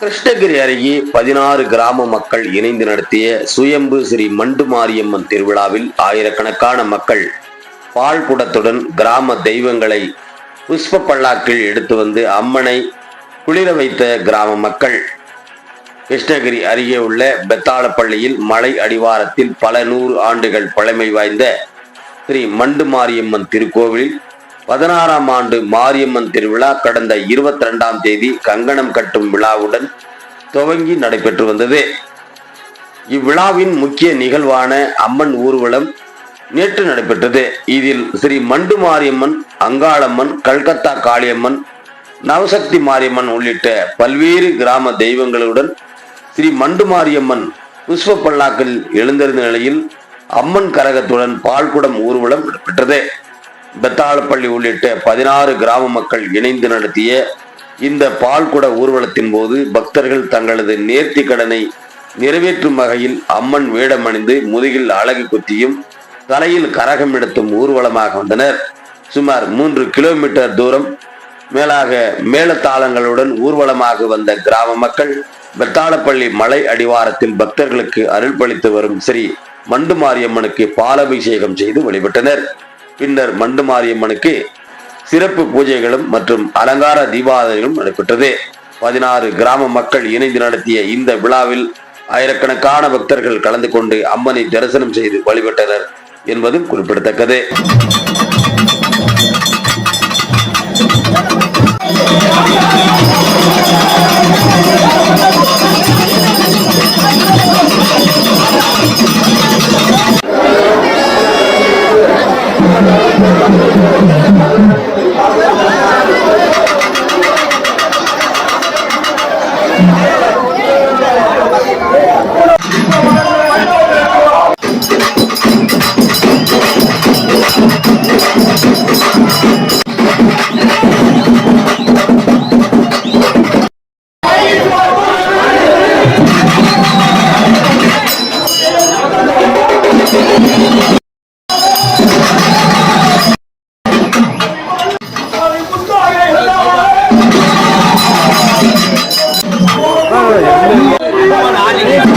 கிருஷ்ணகிரி அருகே பதினாறு கிராம மக்கள் இணைந்து நடத்திய சுயம்பு ஸ்ரீ மண்டு மாரியம்மன் திருவிழாவில் ஆயிரக்கணக்கான மக்கள் பால் குடத்துடன் கிராம தெய்வங்களை புஷ்ப பல்லாக்கில் எடுத்து வந்து அம்மனை குளிர வைத்த கிராம மக்கள். கிருஷ்ணகிரி அருகே உள்ள பெத்தாளப்பள்ளியில் மலை அடிவாரத்தில் பல நூறு ஆண்டுகள் பழமை வாய்ந்த ஸ்ரீ மண்டு மாரியம்மன் திருக்கோவிலில் பதினாறாம் ஆண்டு மாரியம்மன் திருவிழா கடந்த இருபத்தி ரெண்டாம் தேதி கங்கணம் கட்டும் விழாவுடன் துவங்கி நடைபெற்று வந்தது. இவ்விழாவின் முக்கிய நிகழ்வான அம்மன் ஊர்வலம் நேற்று நடைபெற்றது. இதில் ஸ்ரீ மண்டு மாரியம்மன் அங்காளம்மன் கல்கத்தா காளியம்மன் நவசக்தி மாரியம்மன் உள்ளிட்ட பல்வேறு கிராம தெய்வங்களுடன் ஸ்ரீ மண்டு மாரியம்மன் புஷ்ப பல்லாக்கில் எழுந்திருந்த நிலையில் அம்மன் கரகத்துடன் பால்குடம் ஊர்வலம் நடைபெற்றது. பெத்தாளப்பள்ளி உள்ளிட்ட பதினாறு கிராம மக்கள் இணைந்து நடத்திய இந்த பால்குட ஊர்வலத்தின் போது பக்தர்கள் தங்களது நேர்த்தி கடனை நிறைவேற்றும் வகையில் அம்மன் வேடமணிந்து முதுகில் அழகு குத்தியும் தலையில் கரகம் எடுத்தும் ஊர்வலமாக வந்தனர். சுமார் மூன்று கிலோமீட்டர் தூரம் மேலாக மேலத்தாளங்களுடன் ஊர்வலமாக வந்த கிராம மக்கள் பெத்தாளப்பள்ளி மலை அடிவாரத்தில் பக்தர்களுக்கு அருள்பளித்து வரும் ஸ்ரீ மண்டு மாரியம்மனுக்கு பாலபிஷேகம் செய்து வழிபட்டனர். பின்னர் மண்டு மாரியம்மனுக்கு சிறப்பு பூஜைகளும் மற்றும் அலங்கார தீபாவளிகளும் நடைபெற்றது. பதினாறு கிராம மக்கள் இணைந்து நடத்திய இந்த விழாவில் ஆயிரக்கணக்கான பக்தர்கள் கலந்து கொண்டு அம்மனை தரிசனம் செய்து வழிபட்டனர் என்பதும் குறிப்பிடத்தக்கது. 아니.